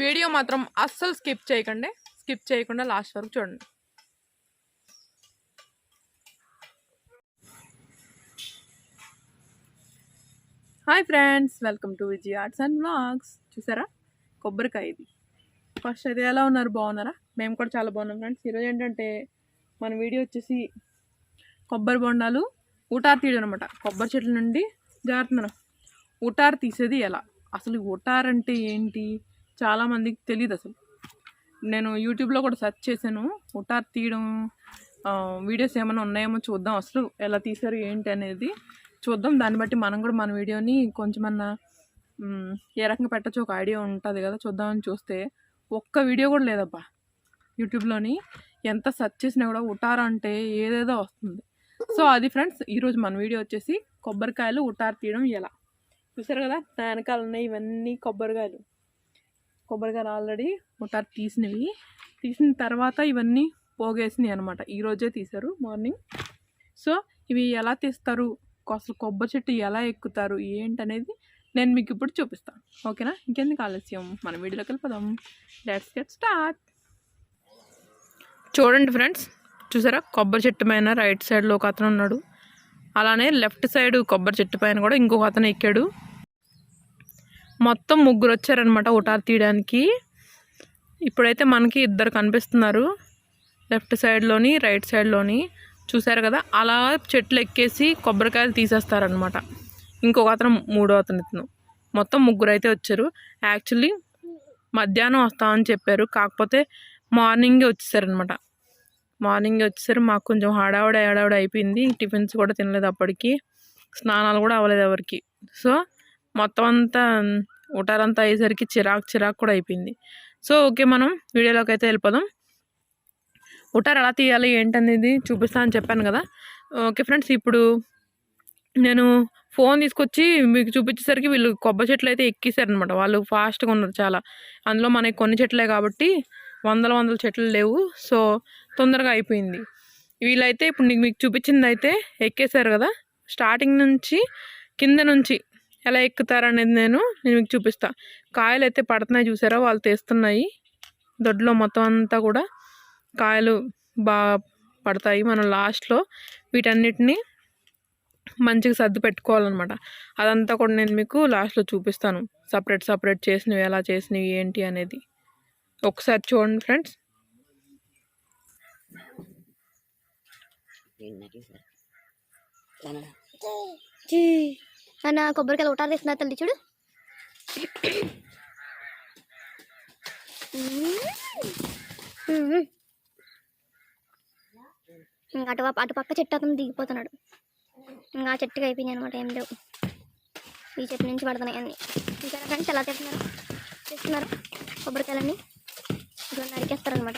Video మాత్రం అస్సలు skip చేయకండి. స్కిప్ చేయకుండా లాస్ట్ వరకు చూడండి. Hi friends welcome to Vijay arts and vlogs. చూసారా? కొబ్బరికాయ ఇది. ఫస్ట్ అయితే ఎలా ఉన్నారు? బాగున్నారా? మేము కూడా చాలా బాగున్నాం ఫ్రెండ్స్. ఈరోజు ఏంటంటే మన వీడియో వచ్చేసి కొబ్బరి బొండాలు ఊటార్ తీయడం అనమాట కొబ్బరి చెట్ల నుండి జారుతున్నాను ఊటార్ తీసేది ఎలా? అసలు ఉటార్ అంటే ఏంటి? చాలామందికి తెలియదు అసలు. నేను యూట్యూబ్లో కూడా సెర్చ్ చేశాను ఉటార్ తీయడం వీడియోస్ ఏమైనా ఉన్నాయేమో చూద్దాం అసలు ఎలా తీశారు ఏంటి అనేది చూద్దాం. దాన్ని బట్టి మనం కూడా మన వీడియోని కొంచెమన్నా ఏ రకంగా పెట్టచ్చు ఒక ఐడియా ఉంటుంది కదా చూద్దామని చూస్తే. ఒక్క వీడియో కూడా లేదబ్బా యూట్యూబ్లోని. ఎంత సెర్చ్ చేసినా కూడా ఉటార్ అంటే ఏదేదో వస్తుంది. సో అది ఫ్రెండ్స్ ఈరోజు మన వీడియో వచ్చేసి కొబ్బరికాయలు ఉటార్ తీయడం ఎలా. చూసారు కదా తానకాలు వెనకాల ఉన్నాయి ఇవన్నీ కొబ్బరికాయలు. కొబ్బరికాయలు ఆల్రెడీ ఉటార్ తీసినవి. తీసిన తర్వాత ఇవన్నీ పోగేసినాయి అనమాట ఈరోజే తీశారు మార్నింగ్. సో ఇవి ఎలా తీస్తారు? అసలు కొబ్బరి చెట్టు ఎలా ఎక్కుతారు? ఏంటనేది నేను మీకు ఇప్పుడు చూపిస్తాను. ఓకేనా? ఇంకెందుకు ఆలస్యం? మన వీడియోలోకి వెళ్ళిపోదాం. లెట్స్ గెట్ స్టార్ట్ చూడండి ఫ్రెండ్స్. చూసారా? కొబ్బరి చెట్టు పైన రైట్ సైడ్లో ఒక అతను ఉన్నాడు. అలానే లెఫ్ట్ సైడ్ కొబ్బరి చెట్టు పైన కూడా ఇంకొక అతను ఎక్కాడు. మొత్తం ముగ్గురు వచ్చారనమాట ఉటార్ తీయడానికి. ఇప్పుడైతే మనకి ఇద్దరు కనిపిస్తున్నారు. లెఫ్ట్ సైడ్లోని రైట్ సైడ్లోని. చూసారు కదా? అలా చెట్లు ఎక్కేసి కొబ్బరికాయలు తీసేస్తారనమాట ఇంకొక అతను మూడో అతను ఇతను. మొత్తం ముగ్గురు అయితే వచ్చారు. యాక్చువల్లీ మధ్యాహ్నం వస్తామని చెప్పారు. కాకపోతే మార్నింగే వచ్చేసారనమాట మార్నింగే వచ్చేసారు మాకు కొంచెం హడావుడి హడావుడి అయిపోయింది. టిఫిన్స్ కూడా తినలేదు అప్పటికి. స్నానాలు కూడా అవ్వలేదు ఎవరికి. సో మొత్తం అంతా ఉటారంతా అయ్యేసరికి చిరాకు చిరాకు కూడా అయిపోయింది. సో ఓకే మనం వీడియోలోకి అయితే వెళ్ళిపోదాం. ఉటార్ ఎలా తీయాలి ఏంటనేది చూపిస్తా అని చెప్పాను కదా. ఓకే ఫ్రెండ్స్ ఇప్పుడు నేను ఫోన్ తీసుకొచ్చి మీకు చూపించేసరికి వీళ్ళు కొబ్బరి చెట్లు అయితే ఎక్కేసారనమాట వాళ్ళు ఫాస్ట్గా ఉన్నారు చాలా. అందులో మనకి కొన్ని చెట్లే కాబట్టి వందల వందల చెట్లు లేవు. సో తొందరగా అయిపోయింది. వీళ్ళైతే ఇప్పుడు నీకు మీకు చూపించింది అయితే ఎక్కేశారు కదా. స్టార్టింగ్ నుంచి కింద నుంచి ఎలా ఎక్కుతారనేది నేను నేను మీకు చూపిస్తా. కాయలు అయితే పడుతున్నాయి చూసారా? వాళ్ళు తీస్తున్నాయి. దొడ్లో మొత్తం అంతా కూడా కాయలు బాగా పడతాయి మనం లాస్ట్లో. వీటన్నిటిని మంచిగా సర్ది పెట్టుకోవాలన్నమాట. అదంతా కూడా నేను మీకు లాస్ట్లో చూపిస్తాను. సపరేట్ సపరేట్ చేసినవి ఎలా చేసినవి ఏంటి అనేది. ఒకసారి చూడండి ఫ్రెండ్స్. అన్న కొబ్బరికాయలు ఉటారు తీస్తున్నా తల్లి చూడు. ఇంకా అటు అటు పక్క చెట్టు అతను దిగిపోతున్నాడు. ఇంకా ఆ చెట్టుకి అయిపోయింది అనమాట ఏం లేవు. ఈ చెట్టు నుంచి పడుతున్నాయి అన్నీ. ఇంకా కానీ చాలా తెస్తున్నారు? తెస్తున్నారు. కొబ్బరికాయలన్నీ. ఇట్లా నరికేస్తారనమాట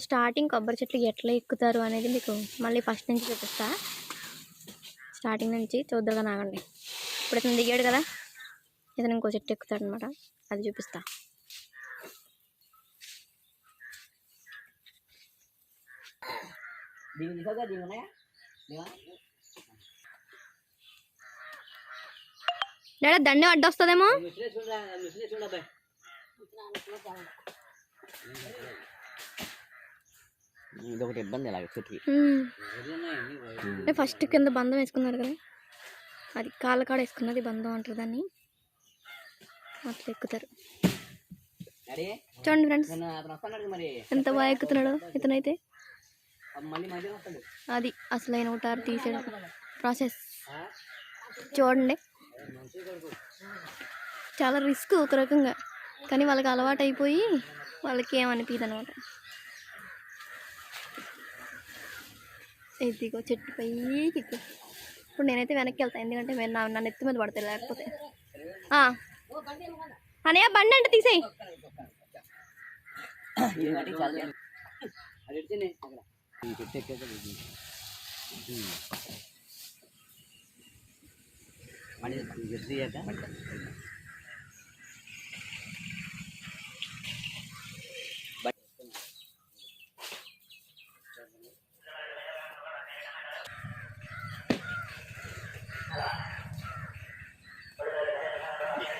అసలు స్టార్టింగ్ కొబ్బరి చెట్లు ఎట్లా ఎక్కుతారు అనేది మీకు మళ్ళీ ఫస్ట్ నుంచి చూపిస్తా. స్టార్టింగ్ నుంచి చూద్దరుగా నాగండి. ఇప్పుడు ఇతను దిగాడు కదా ఇతను ఇంకో చెట్టు ఎక్కుతాడు అనమాట అది చూపిస్తా. Dingin di kagak dingin అడ్డొస్తుందేమో ఇది ఒకటి ఇబ్బంది ఇలాగ చెట్టుకి ఫస్ట్ కింద బంధం వేసుకున్నారు కదా? అది కాళ్ళ కాడ వేసుకున్నది బంధం అంటారు దాన్ని. అట్లా ఎక్కుతారు. డాడీ? చూడండి ఫ్రెండ్స్. ఎంత బాగా ఎక్కుతున్నాడో ఇతనైతే. అది అసలైన ఊటారు తీసేయడం ప్రాసెస్. చూడండి. చాలా రిస్క్ ఒక రకంగా. కానీ వాళ్ళకి అలవాటు అయిపోయి వాళ్ళకి ఏమనిపించదు అనమాట ఇదిగో చెట్టు పైకి ఎక్కు. ఇప్పుడు నేనైతే వెనక్కి వెళ్తాను ఎందుకంటే నేను నా నా నెత్తి మీద పడతాయి లేకపోతే ఆ. అనయ్య బండి అంటే తీసేయి ఇది కట్టి చాలు అది ఎడితేనే అక్కడ ఈ చెట్టు ఎక్కేది ఇది. మళ్ళీ ఎత్తి చేద్దా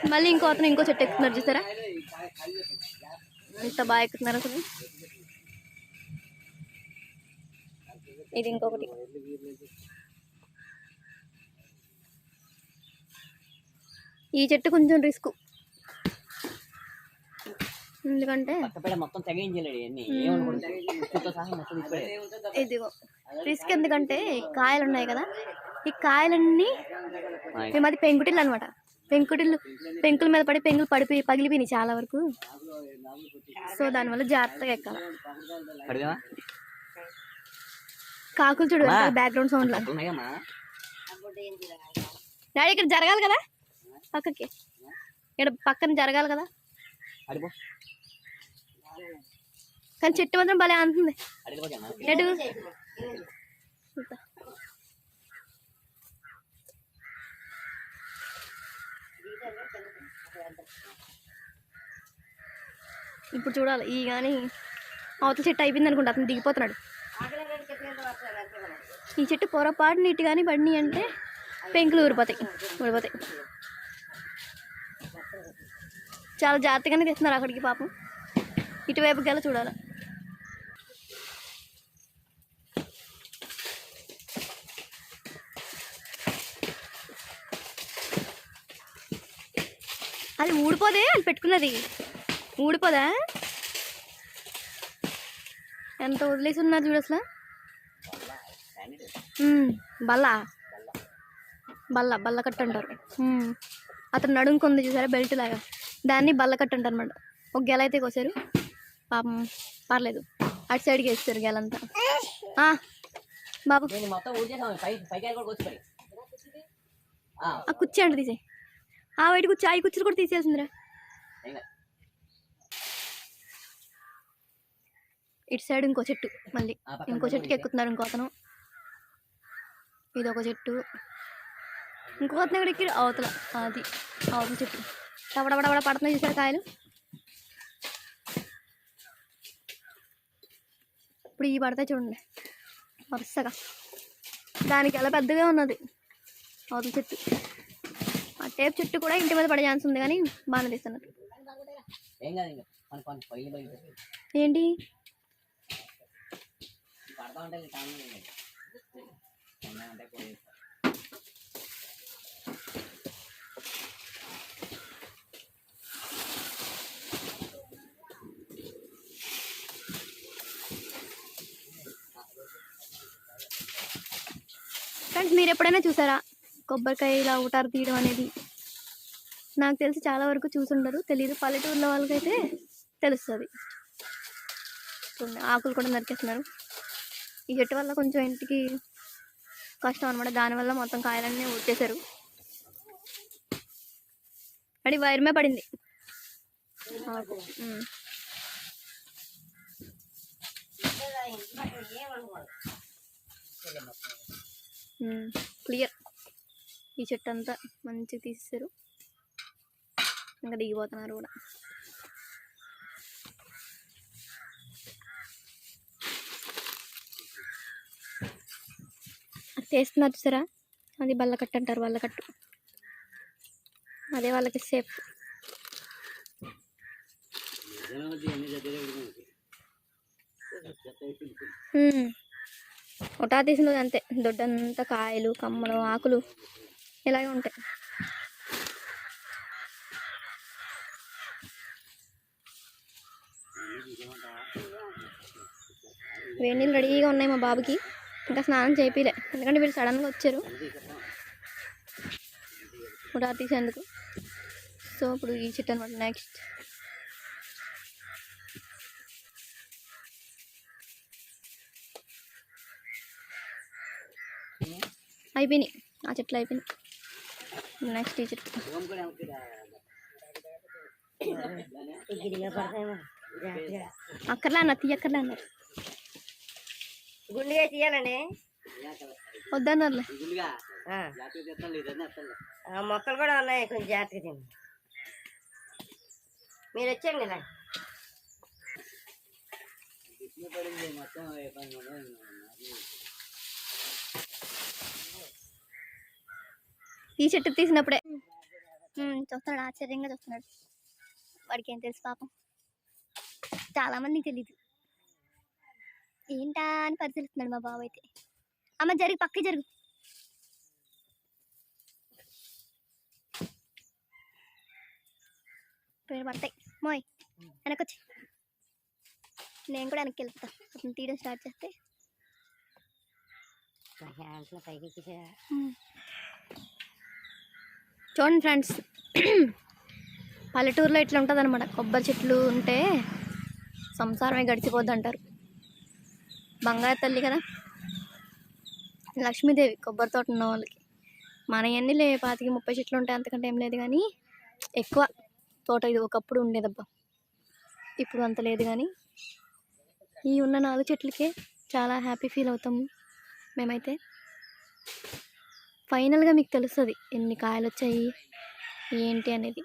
మళ్ళీ ఇంకో అతను ఇంకో చెట్టు ఎక్కుతున్నారు చూసారా? ఎంత బాగా ఎక్కుతున్నారు అసలు. ఇది ఇంకొకటి. ఈ చెట్టు కొంచెం రిస్క్. ఎందుకంటే ఇదిగో రిస్క్ ఎందుకంటే కాయలు ఉన్నాయి కదా. ఈ కాయలన్నీ ఈ మాది పెంకుటిల్లు అనమాట పెంకుటిల్లు పెంకుల మీద పడి పెంకులు పడిపోయి పగిలిపోయినాయి చాలా వరకు. సో దానివల్ల జాగ్రత్తగా ఎక్కాలి. కాకులు చూడు బ్యాక్గ్రౌండ్ సౌండ్ డాడీ ఇక్కడ జరగాలి కదా? పక్కకి. ఇక్కడ పక్కన జరగాలి కదా? అడిపో కానీ చెట్టు మాత్రం భలే అంటుంది ఎటు ఇప్పుడు చూడాలి. ఈ కానీ అవతల చెట్టు అయిపోయింది అనుకుంటా. అతను దిగిపోతున్నాడు. ఈ చెట్టు పొరపాటు నీటి కానీ పడినాయి అంటే పెంకులు ఊరిపోతాయి. ఊడిపోతాయి. చాలా జాగ్రత్తగానే తెస్తున్నారు అక్కడికి పాపం. ఇటువైపు గల చూడాలి. అది ఊడిపోదే అది పెట్టుకున్నది. ఊడిపోదా? ఎంత వదిలేసి ఉన్నారు చూడు అసలు? బల్ల. బల్ల బల్ల కట్టు అంటారు. అతను నడుముకుంది చూసారా బెల్ట్ లాగా. దాన్ని బల్ల కట్టు అంటారు అనమాట ఒక గెల అయితే కోసారు. పాపం పర్లేదు. అటు సైడ్కి వేస్తారు గెలంతా. బాబు. నేను మొత్తం ఊడ్చేసాం పై పైకి కూడా వచ్చి పడి ఆ కుర్చీ అంటే తీసే ఆ వైట్ కుర్చీ. ఆ కుర్చీలు కూడా తీసేసిందిరా ఇటు సైడ్ ఇంకో చెట్టు మళ్ళీ ఇంకో చెట్టుకి ఎక్కుతున్నారు ఇంకో అతను. ఇది ఒక చెట్టు. ఇంకో అతను ఎక్కడ ఎక్కి అవతల అది అవతల చెట్టు. టవడబడబడ పడుతున్నాయి చూసారు కాయలు? ఇప్పుడు ఈ పడతాయి చూడండి. వరుసగా. దానికి ఎలా పెద్దగా ఉన్నది అవతల చెట్టు. ఆ టేప్ చెట్టు కూడా ఇంటి మీద పడే ఛాన్స్ ఉంది కానీ బాగానే తీస్తున్నారు. ఏంటి? పడతా ఉంటే టైం అంటే పోయి ఫ్రెండ్స్ మీరు ఎప్పుడైనా చూసారా? కొబ్బరికాయ ఇలా ఊటారు తీయడం అనేది. నాకు తెలిసి చాలా వరకు చూసుండరు. తెలియదు పల్లెటూరులో వాళ్ళకైతే తెలుస్తుంది. ఆకులు కూడా నరికేస్తున్నారు. ఈ చెట్టు వల్ల కొంచెం ఇంటికి కష్టం అనమాట దానివల్ల మొత్తం కాయలన్నీ వచ్చేసారు అది వైర్మే పడింది. క్లియర్. ఈ చెట్టు అంతా మంచిగా తీసేసారు ఇంకా దిగిపోతున్నారు కూడా. చేస్తున్నారు చూసారా? అది బల్లకట్టు అంటారు బల్లకట్టు అదే వాళ్ళకి సేఫ్ ఒటా తీసినది అంతే. దొడ్డంతా కాయలు కమ్మలు ఆకులు ఇలాగే ఉంటాయి. వేడి నీళ్ళు రెడీగా ఉన్నాయి మా బాబుకి. ఇంకా స్నానం చేపిలే. ఎందుకంటే వీళ్ళు సడన్గా వచ్చారు. ఉడా తీసేందుకు. సో ఇప్పుడు ఈ చెట్టు అనమాట నెక్స్ట్ అయిపోయినాయి. ఆ చెట్లు అయిపోయినాయి. నెక్స్ట్ ఈ చెట్టు. అక్కర్లే అన్న తీయక్కర్లే అన్నారు. వద్దన్నారులే ఇదన్నీ ఎత్తాలి ఆ. మొక్కలు కూడా ఉన్నాయి కొంచెం జాగ్రత్తగా తిండి మీరు వచ్చేయండి ఇలా మొత్తం ఈ చెట్టు తీసినప్పుడే. చూస్తున్నాడు ఆశ్చర్యంగా చూస్తున్నాడు. వాడికి ఏం తెలుసు పాపం. చాలా మందికి తెలీదు. ఏంటా అని పరిశీలిస్తున్నాడు మా బాబు అయితే అమ్మ జరిగి పక్క జరుగు. పేరు పడతాయి మోయ్ వెనకొచ్చి. నేను కూడా వెనక్కి వెళ్తా. అతను తీయడం స్టార్ట్ చేస్తే. చూడండి ఫ్రెండ్స్. పల్లెటూరులో ఇట్లా ఉంటుంది అనమాట కొబ్బరి చెట్లు ఉంటే సంసారమే గడిచిపోద్ది అంటారు బంగారు తల్లి కదా? లక్ష్మీదేవి కొబ్బరి తోట ఉన్న వాళ్ళకి. మన ఎన్ని లే పాతికి ముప్పై చెట్లు ఉంటాయి అంతకంటే ఏం లేదు కానీ ఎక్కువ తోట ఇది ఒకప్పుడు ఉండేదబ్బా. ఇప్పుడు అంత లేదు కానీ ఈ ఉన్న నాలుగు చెట్లకే చాలా హ్యాపీ ఫీల్ అవుతాము మేమైతే. ఫైనల్గా మీకు తెలుస్తుంది ఎన్ని కాయలు వచ్చాయి ఏంటి అనేది.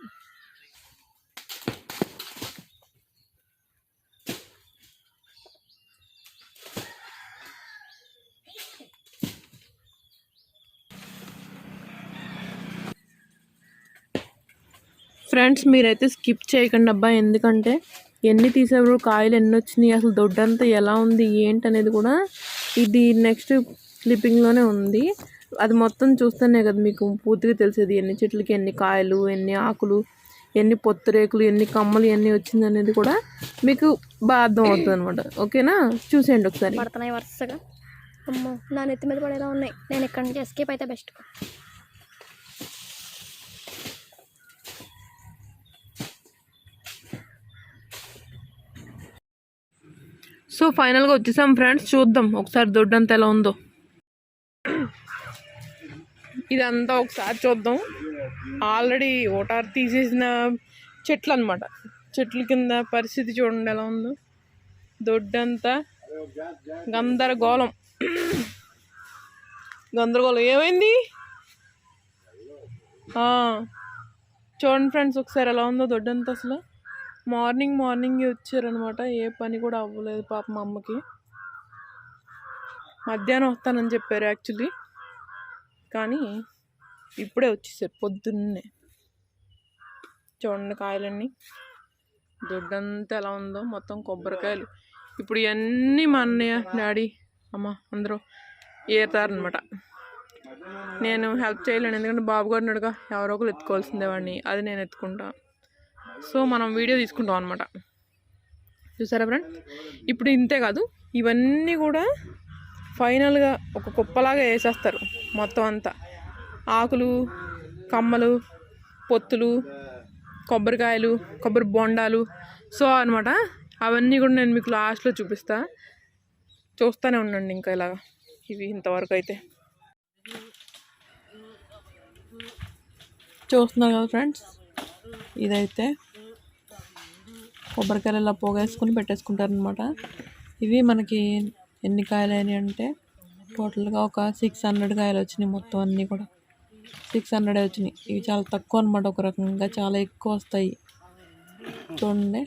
ఫ్రెండ్స్ మీరైతే స్కిప్ చేయకండి అబ్బా. ఎందుకంటే ఎన్ని తీసేవారు కాయలు ఎన్ని వచ్చినాయి అసలు దొడ్డంతా ఎలా ఉంది ఏంటి అనేది కూడా ఇది నెక్స్ట్ క్లిప్పింగ్లోనే ఉంది. అది మొత్తం చూస్తేనే కదా మీకు పూర్తిగా తెలిసేది ఎన్ని చెట్లకి ఎన్ని కాయలు ఎన్ని ఆకులు ఎన్ని పొత్తురేకులు ఎన్ని కమ్మలు ఎన్ని వచ్చింది అనేది కూడా మీకు బాగా అర్థం అవుతుంది అనమాట ఓకేనా? చూసేయండి ఒకసారి. పడుతున్నాయి వరుసగా. అమ్మో నా నెత్తి మీద పడేలా ఉన్నాయి. నేను ఇక్కడ నుంచి ఎస్కేప్ అయితే బెస్ట్ సో ఫైనల్గా వచ్చేసాం ఫ్రెండ్స్ చూద్దాం. ఒకసారి దొడ్డంతా ఎలా ఉందో. ఇదంతా ఒకసారి చూద్దాం. ఆల్రెడీ ఓటార్ తీసేసిన చెట్లు అనమాట చెట్ల కింద పరిస్థితి చూడండి ఎలా ఉందో. దొడ్డంతా గందరగోళం. గందరగోళం. ఏమైంది? చూడండి ఫ్రెండ్స్ ఒకసారి ఎలా ఉందో దొడ్డంతా అసలు. మార్నింగ్ మార్నింగ్ వచ్చారనమాట. ఏ పని కూడా అవ్వలేదు పాప మా అమ్మకి. మధ్యాహ్నం వస్తానని చెప్పారు యాక్చువల్లీ. కానీ ఇప్పుడే వచ్చేసారు పొద్దున్నే. చూడండి కాయలన్నీ. దొడ్డంతా ఎలా ఉందో మొత్తం కొబ్బరికాయలు. ఇప్పుడు ఇవన్నీ మా అన్నయ్య డాడీ అమ్మ అందరూ ఏతారనమాట నేను హెల్ప్ చేయలేను. ఎందుకంటే బాబు గారు నడుగా ఎవరో ఒకరు ఎత్తుకోవాల్సిందే వాడిని. అది నేను ఎత్తుకుంటా. సో మనం వీడియో తీసుకుంటాం అనమాట చూసారా ఫ్రెండ్? ఇప్పుడు ఇంతే కాదు ఇవన్నీ కూడా ఫైనల్గా ఒక కుప్పలాగా వేసేస్తారు మొత్తం అంతా. ఆకులు కమ్మలు పొత్తులు కొబ్బరికాయలు కొబ్బరి బొండాలు సో అనమాట అవన్నీ కూడా నేను మీకు లాస్ట్లో చూపిస్తా. చూస్తూనే ఉండండి ఇంకా ఇలాగా ఇవి ఇంతవరకు అయితే. చూస్తున్నారు కదా ఫ్రెండ్స్? ఇదైతే కొబ్బరికాయలు ఇలా పోగేసుకుని పెట్టేసుకుంటారు అనమాట ఇవి మనకి ఎన్ని కాయలు అయినాయి అంటే టోటల్గా ఒక సిక్స్ హండ్రెడ్ కాయలు వచ్చినాయి మొత్తం అన్నీ కూడా. సిక్స్ హండ్రెడ్ వచ్చినాయి. ఇవి చాలా తక్కువ అనమాట ఒక రకంగా. చాలా ఎక్కువ వస్తాయి. చూడండి.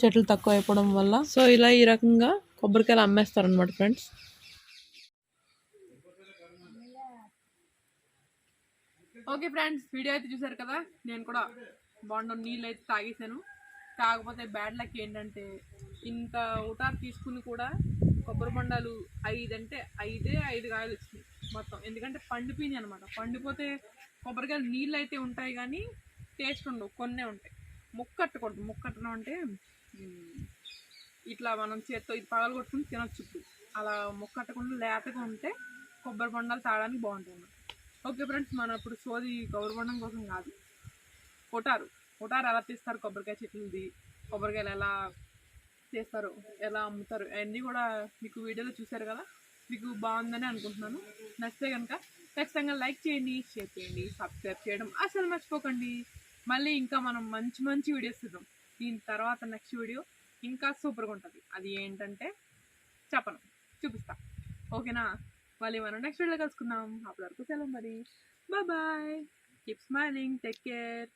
చెట్లు తక్కువ అయిపోవడం వల్ల. సో ఇలా ఈ రకంగా కొబ్బరికాయలు అమ్మేస్తారనమాట ఫ్రెండ్స్. ఓకే ఫ్రెండ్స్ వీడియో అయితే చూసారు కదా? నేను కూడా బాండం నీళ్ళు అయితే తాగేసాను. కాకపోతే బ్యాడ్ లక్ ఏంటంటే ఇంత ఉటార్ తీసుకుని కూడా కొబ్బరి బొండాలు ఐదు అంటే ఐదే ఐదు కాయలు వచ్చినాయి మొత్తం. ఎందుకంటే పండిపోయినాయి అనమాట పండిపోతే కొబ్బరికాయలు నీళ్ళు అయితే ఉంటాయి కానీ టేస్ట్ ఉండవు కొన్నే ఉంటాయి. ముక్కట్టకూడదు ముక్కట్టడం అంటే ఇట్లా మనం చేత్తో ఇది పగలు కొట్టుకుని తినొచ్చు ఇప్పుడు. అలా ముక్కట్టకుండా లేతగా ఉంటే కొబ్బరి బొండాలు తాగడానికి బాగుంటాయి అన్నమాట. ఓకే ఫ్రెండ్స్ మనం ఇప్పుడు సోది కొబ్బరి బొండం కోసం కాదు కొట్టారు. ఉటారు ఎలా తీస్తారు? కొబ్బరికాయ చెట్లది. కొబ్బరికాయలు ఎలా చేస్తారు? ఎలా అమ్ముతారు? అవన్నీ కూడా మీకు వీడియోలో చూశారు కదా? మీకు బాగుందని అనుకుంటున్నాను. నచ్చితే కనుక ఖచ్చితంగా లైక్ చేయండి షేర్ చేయండి సబ్స్క్రైబ్ చేయడం అసలు మర్చిపోకండి. మళ్ళీ ఇంకా మనం మంచి మంచి వీడియోస్ ఇద్దాం దీని తర్వాత నెక్స్ట్ వీడియో ఇంకా సూపర్గా ఉంటుంది. అది ఏంటంటే చెప్పను. చూపిస్తా. ఓకేనా? మళ్ళీ మనం నెక్స్ట్ వీడియోలో కలుసుకుందాం. అప్పటి వరకు సెలవు మరి. Bye keep smiling take care